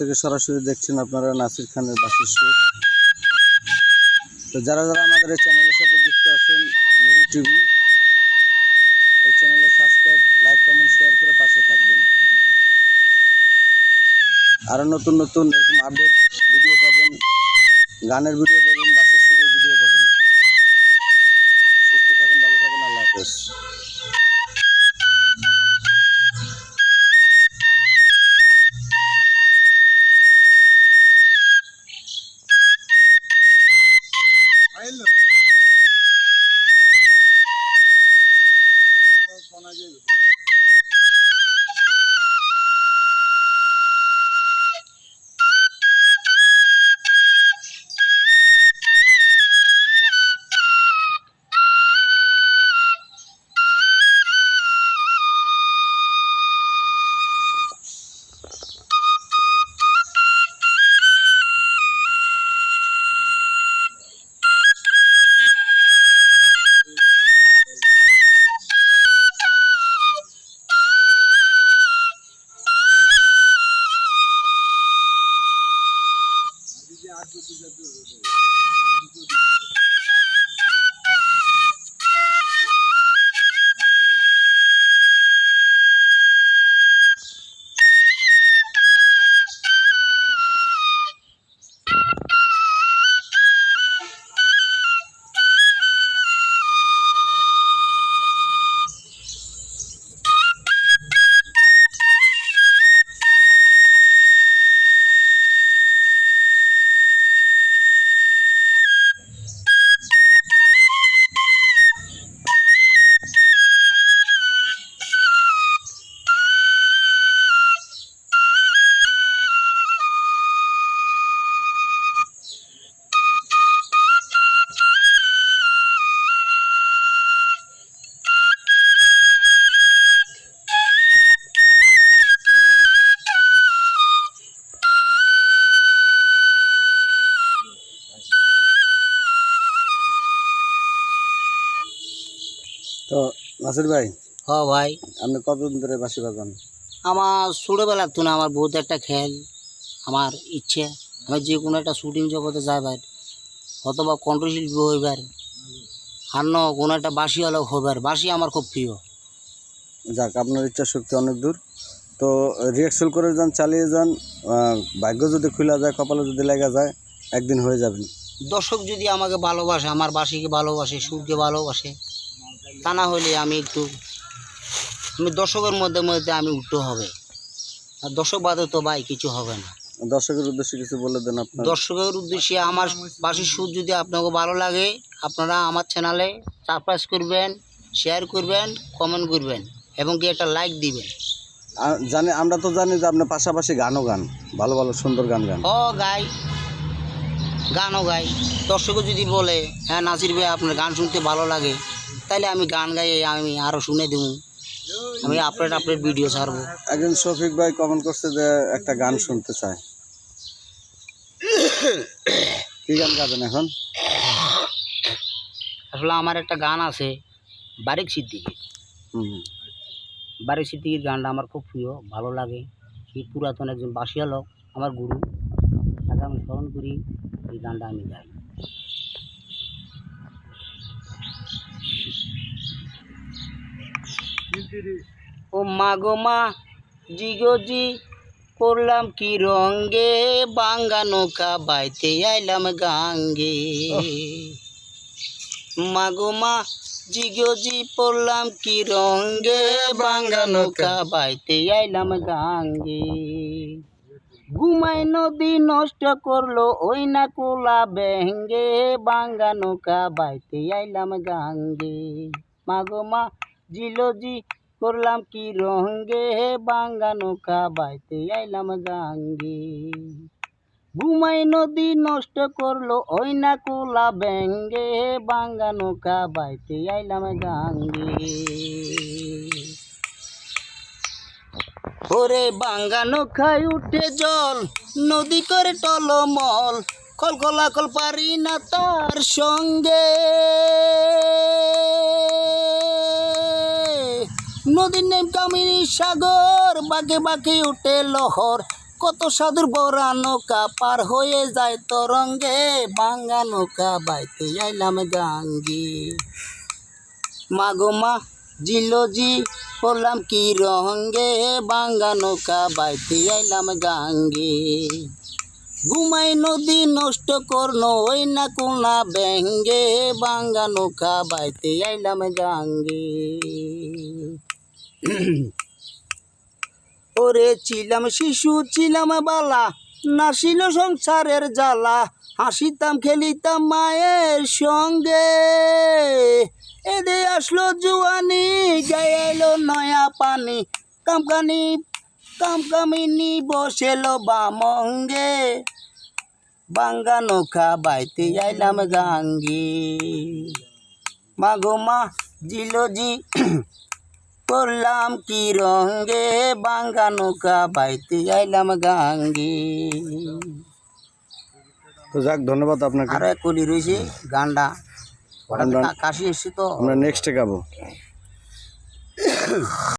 থেকে সরাসরি দেখছেন আপনারা নাসির খানের বাসের শো তো যারা যারা আমাদের এই চ্যানেলের সাথে যুক্ত আছেন, নুরু টিভি, এই চ্যানেলে সাবস্ক্রাইব লাইক কমেন্ট শেয়ার করে পাশে থাকবেন। আরও নতুন নতুন এরকম আপডেট ভিডিও পাবেন, গানের ভিডিও পাবেন। আটবো দুর্গা তো নাসির ভাই হ ভাই। আপনি কতদিন ধরে বাসি বাজান আমার ছোটোবেলার তো না আমার বহুত একটা খেল আমার ইচ্ছে। আমি যে কোনো একটা শুটিং জগতে যাইবার অথবা কণ্ঠশিল্পী হইবার আর ন কোনো একটা বাসি আলোক হইবার বাসি আমার খুব প্রিয়। যাক আপনার ইচ্ছা শক্তি অনেক দূর। তো রিহার্সেল করে যান চালিয়ে যান ভাগ্য যদি খোলা যায় কপালে যদি লেগে যায় একদিন হয়ে যাবেন দর্শক যদি আমাকে ভালোবাসে আমার বাসিকে ভালোবাসে সুরকে ভালোবাসে তা না হলে আমি একটু আমি দর্শকের মধ্যে মধ্যে আমি উঠতে হবে। আর দর্শক বাদে তো ভাই কিছু হবে না। দর্শকের উদ্দেশ্যে কিছু বলে দেন আপনার। দর্শকের উদ্দেশ্যে আমার বাসির সুর যদি আপনাকে ভালো লাগে আপনারা আমার চ্যানেলে সাবস্ক্রাইব করবেন শেয়ার করবেন কমেন্ট করবেন এবং কি একটা লাইক দিবেন। জানি আমরা তো জানি যে আপনার পাশাপাশি গানও গান ভালো ভালো সুন্দর গান গান। ও গাই গানও গাই। দর্শকও যদি বলে হ্যাঁ নাসির ভাই আপনার গান শুনতে ভালো লাগে। তাহলে আমি গান গাই আমি আরও শুনে দেবো আমি আপডেট আপডেট ভিডিও ছাড়বো। একজন শফিক ভাই কমেন্ট করছে যে একটা গান শুনতে চায়। কি গান গাবেন এখন? আসলে আমার একটা গান আছে বারিক সিদ্দিকি হুম। বারিক সিদ্দিকির গানটা আমার খুব প্রিয় ভালো লাগে। সেই পুরাতন একজন বাসিয়া লোক আমার গুরু। তাকে আমি স্মরণ করি এই গানটা আমি গাই। ও মা গো মা জি গো জি, করলাম কি রঙ্গে বাঙ্গা নৌকা বাইতে আইলাম গাঙ্গে। মা গো মা পড়লাম কি রঙ্গে বাঙ্গা নৌকা বাইতে আইলাম গাঙ্গে। ঘুমাই নদী নষ্ট করল ওই না কোলা বেঙ্গে বাঙ্গা নৌকা বাইতে আইলাম গাঙ্গে। মাগো মা জিলো জি করলাম কি রঙ্গে হে বাঙ্গা নৌকা বাইতে আইলাম গাঙ্গে ঘুমাই নদী নষ্ট করল ওই না কোলা ব্যাঙ্গে, হে বাঙ্গা নৌকা বাইতে আইলাম গাঙ্গে ওরে বাঙ্গা নৌকায় উঠে জল, নদী করে টলমল, কলকলা কল পারি না তার সঙ্গে। নদীর নেম কামিনী সাগর বাঁকে বাঁকে উঠে লহর। কত সাধুর বড়া নৌকা পার হয়ে যায় তরঙ্গে বাঙ্গা নৌকা বাইতে আইলাম গাঙ্গে। মাগো মা জিলো জি পড়লাম কি রঙ্গে বাঙ্গা নৌকা বাইতে আইলাম গাঙ্গে। ঘুমাই নদী নষ্ট করল ওই না কোনা ব্যাঙ্গে বাঙ্গা নৌকা বাইতে আইলাম গাঙ্গে। ওরে ছিলাম শিশু, ছিলাম বালা, নাসিল সংসারের জ্বালা, হাসিতাম, খেলিতাম মায়ের সঙ্গে। এদে আসলো জুয়ানি, গায়ে নয়া পানি, কামকানি, কামকামিনি বসেলো বামঙ্গে। বাঙ্গা নৌকা বাইতে আইলাম গাঙ্গে মাগো মা জিলো জি করলাম কি রঙ্গে বাঙ্গা নৌকা বাইতে আইলাম গাঙ্গে। তো যাক ধন্যবাদ আপনাকে। আরও এক কলি রয়েছে গান্ডা কাশি এসছে তো। আমরা নেক্সটে গাবো।